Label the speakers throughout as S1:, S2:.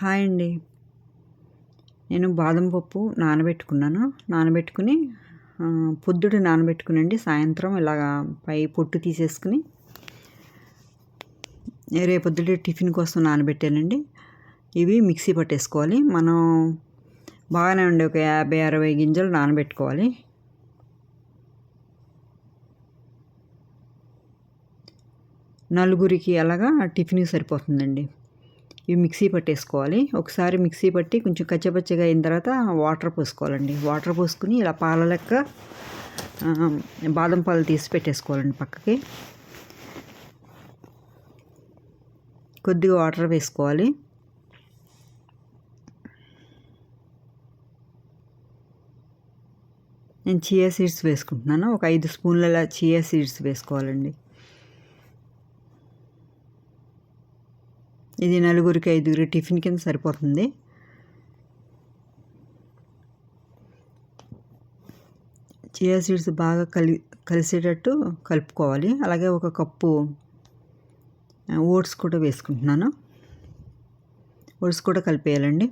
S1: Hi అండి. నేను బాదం పప్పు నానబెట్టుకున్నాను. నానబెట్టుకుని పొద్దుడు నానబెట్టుకునండి. సాయంత్రం ఇలాగా పై పొట్టు తీసేసుకుని రేపొద్దుట టిఫిన్ కోసం నానబెట్టానండి. ఇవి మిక్సీ పట్టేసుకోవాలి. మనం బాగానే ఉండే ఒక యాభై అరవై గింజలు నానబెట్టుకోవాలి. నలుగురికి అలాగా టిఫిన్కి సరిపోతుందండి. ఇవి మిక్సీ పట్టేసుకోవాలి. ఒకసారి మిక్సీ పట్టి కొంచెం కచ్చపచ్చగా అయిన తర్వాత వాటర్ పోసుకోవాలండి. వాటర్ పోసుకుని ఇలా పాల లెక్క బాదం పాలు తీసి పెట్టేసుకోవాలండి పక్కకి. కొద్దిగా వాటర్ వేసుకోవాలి. నేను చియా సీడ్స్ వేసుకుంటున్నాను. ఒక ఐదు స్పూన్ల చియా సీడ్స్ వేసుకోవాలండి. ఇది నలుగురికి ఐదుగురి టిఫిన్ కింద సరిపోతుంది. చియా సీడ్స్ బాగా కలి కలిసేటట్టు కలుపుకోవాలి. అలాగే ఒక కప్పు ఓట్స్ కూడా వేసుకుంటున్నాను. ఓట్స్ కూడా కలిపేయాలండి.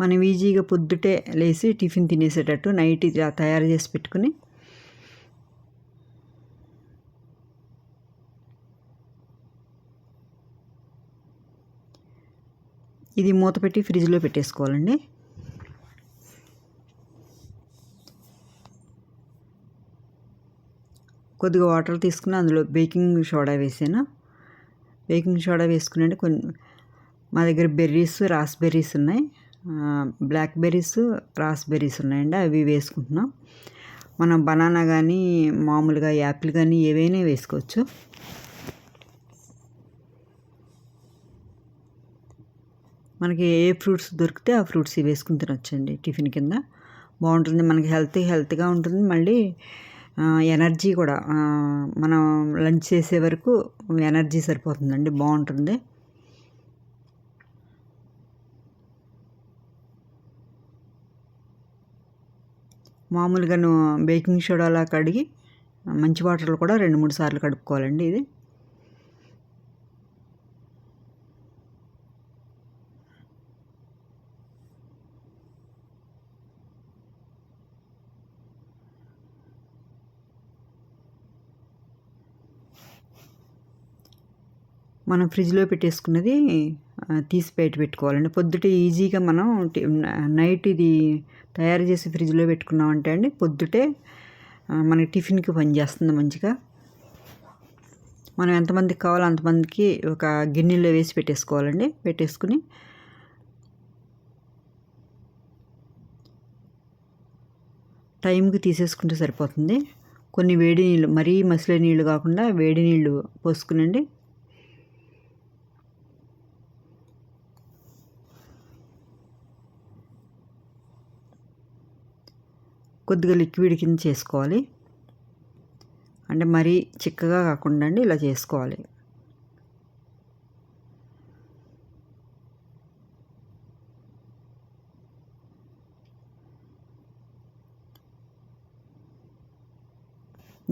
S1: మనం ఈజీగా పొద్దుటే లేచి టిఫిన్ తినేసేటట్టు నైట్ తయారు చేసి పెట్టుకుని ఇది మూత పెట్టి ఫ్రిడ్జ్లో పెట్టేసుకోవాలండి. కొద్దిగా వాటర్ తీసుకుని అందులో బేకింగ్ సోడా వేసాను. బేకింగ్ సోడా వేసుకునండి కొన్ని మా దగ్గర బెర్రీస్ రాస్బెర్రీస్ ఉన్నాయి. బ్లాక్ బెర్రీస్ రాస్బెర్రీస్ ఉన్నాయండి. అవి వేసుకుంటున్నాం. మనం బనానా కానీ మామూలుగా యాపిల్ కానీ ఏవైనా వేసుకోవచ్చు. మనకి ఏ ఫ్రూట్స్ దొరికితే ఆ ఫ్రూట్స్ వేసుకుని తినొచ్చండి టిఫిన్ కింద. బాగుంటుంది. మనకి హెల్తీ హెల్త్గా ఉంటుంది. మళ్ళీ ఎనర్జీ కూడా మనం లంచ్ చేసే వరకు ఎనర్జీ సరిపోతుందండి. బాగుంటుంది. మామూలుగా బేకింగ్ సోడాలా కడిగి మంచి వాటర్లో కూడా రెండు మూడు సార్లు కడుక్కోవాలండి ఇది. మనం ఫ్రిడ్జ్లో పెట్టేసుకున్నది తీసి బయట పెట్టుకోవాలండి. పొద్దుట ఈజీగా మనం నైట్ ఇది తయారు చేసి ఫ్రిడ్జ్లో పెట్టుకున్నామంటే అండి పొద్దుటే మనకి టిఫిన్కి పనిచేస్తుంది మంచిగా. మనం ఎంతమందికి కావాలో అంతమందికి ఒక గిన్నెలో వేసి పెట్టేసుకోవాలండి పెట్టేసుకుని. టైంకి తీసేసుకుంటే సరిపోతుంది. కొన్ని వేడి నీళ్ళు మరీ మసిలే నీళ్ళు కాకుండా వేడి నీళ్ళు పోసుకునండి. కొద్దిగా లిక్విడ్ కింద చేసుకోవాలి. అంటే మరీ చిక్కగా కాకుండా అండి ఇలా చేసుకోవాలి.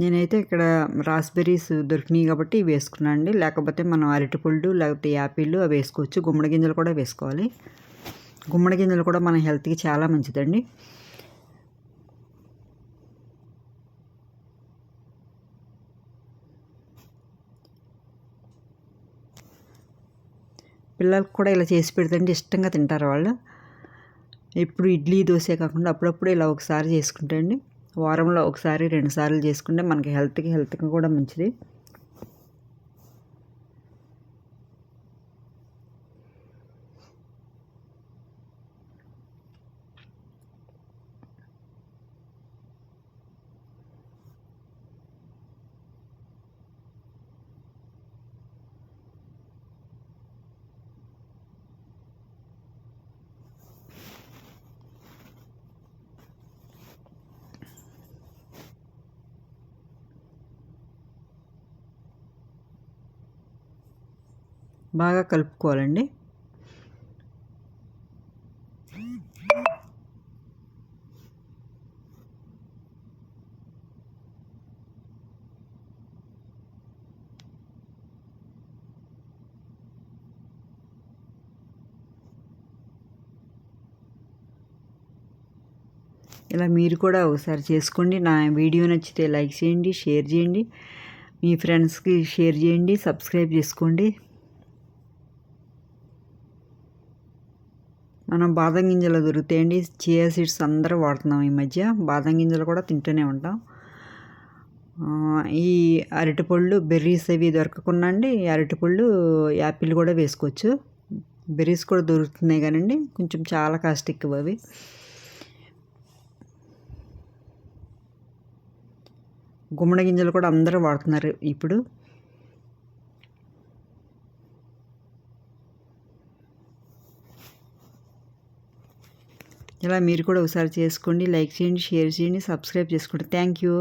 S1: నేనైతే ఇక్కడ రాస్బెర్రీస్ దొరికినాయి కాబట్టి వేసుకున్నాను అండి. లేకపోతే మనం అరటిపళ్ళు లేకపోతే యాపిళ్ళు అవి వేసుకోవచ్చు. గుమ్మడి గింజలు కూడా వేసుకోవాలి. గుమ్మడి గింజలు కూడా మన హెల్త్కి చాలా మంచిదండి. పిల్లలకు కూడా ఇలా చేసి పెడితే ఇష్టంగా తింటారు వాళ్ళు. ఎప్పుడు ఇడ్లీ దోశ కాకుండా అప్పుడప్పుడు ఇలా ఒకసారి చేసుకుంటే అండి వారంలో ఒకసారి రెండు సార్లు చేసుకుంటే మనకి హెల్త్కి హెల్త్కి కూడా మంచిది. బాగా కలుపుకోవాలండి. ఇలా మీరు కూడా ఒకసారి చేసుకోండి. నా వీడియో నచ్చితే లైక్ చేయండి షేర్ చేయండి. మీ ఫ్రెండ్స్కి షేర్ చేయండి సబ్స్క్రైబ్ చేసుకోండి. మనం బాదం గింజలు దొరుకుతాయండి చియా సీడ్స్ అందరూ వాడుతున్నాం ఈ మధ్య. బాదం గింజలు కూడా తింటూనే ఉంటాం. ఈ అరటిపళ్ళు బెర్రీస్ అవి దొరకకుండా అండి అరటిపళ్ళు యాపిల్ కూడా వేసుకోవచ్చు. బెర్రీస్ కూడా దొరుకుతున్నాయి కానండి కొంచెం చాలా కాస్ట్ ఎక్కువ అవి. గుమ్మడి గింజలు కూడా అందరూ వాడుతున్నారు ఇప్పుడు. ఇలా మీరు కూడా ఒకసారి చేసుకోండి లైక్ చేయండి షేర్ చేయండి సబ్స్క్రైబ్ చేసుకోండి. Thank you.